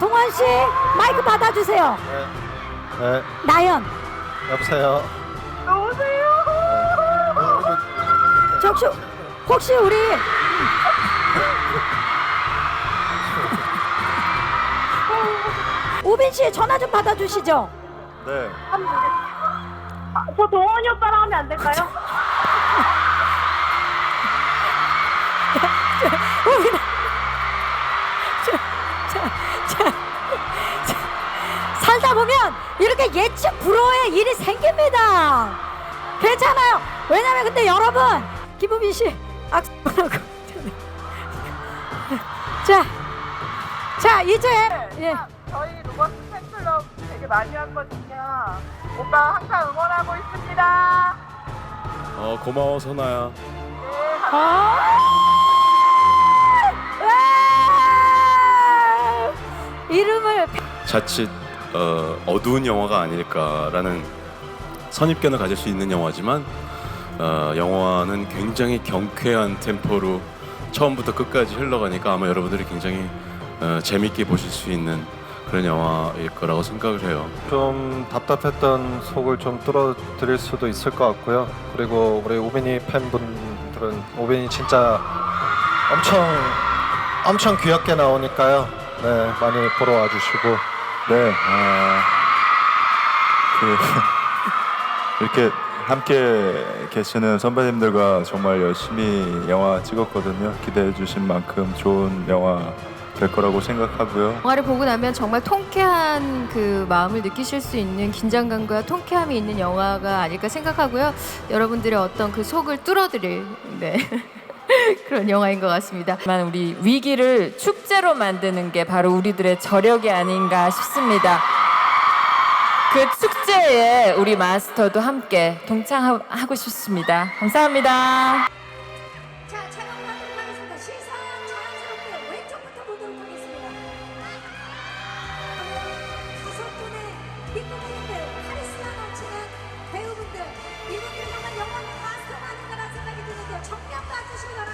정원 씨 마이크 받아주세요. 네. 네. 나연. 여보세요. 여보세요. 혹시 혹시 우리 우빈 씨 전화 좀 받아주시죠. 네. 아, 저 동원이 오빠랑 하면 안 될까요? 우빈. 예측 불허의 일이 생깁니다. 괜찮아요. 왜냐면 근데 여러분 김우빈 씨 악수하고 자, 자 이제 예. 저희 로버스 팬클럽 되게 많이 왔거든요. 오빠 항상 응원하고 있습니다. 어 고마워 선아야. 네, 아! 와! 이름을 자칫 어, 어두운 영화가 아닐까라는 선입견을 가질 수 있는 영화지만 어, 영화는 굉장히 경쾌한 템포로 처음부터 끝까지 흘러가니까 아마 여러분들이 굉장히 어, 재밌게 보실 수 있는 그런 영화일 거라고 생각을 해요. 좀 답답했던 속을 좀 뚫어드릴 수도 있을 것 같고요. 그리고 우리 오빈이 팬분들은 오빈이 진짜 엄청 엄청 귀엽게 나오니까요. 네, 많이 보러 와주시고 네, 아, 그 이렇게 함께 계시는 선배님들과 정말 열심히 영화 찍었거든요. 기대해 주신 만큼 좋은 영화 될 거라고 생각하고요. 영화를 보고 나면 정말 통쾌한 그 마음을 느끼실 수 있는 긴장감과 통쾌함이 있는 영화가 아닐까 생각하고요. 여러분들의 어떤 그 속을 뚫어드릴 네. 그런 영화인 것 같습니다. 하지만 우리 위기를 축제로 만드는 게 바로 우리들의 저력이 아닌가 싶습니다. 그 축제에 우리 마스터도 함께 동참하고 싶습니다. 감사합니다. 열심히 나가.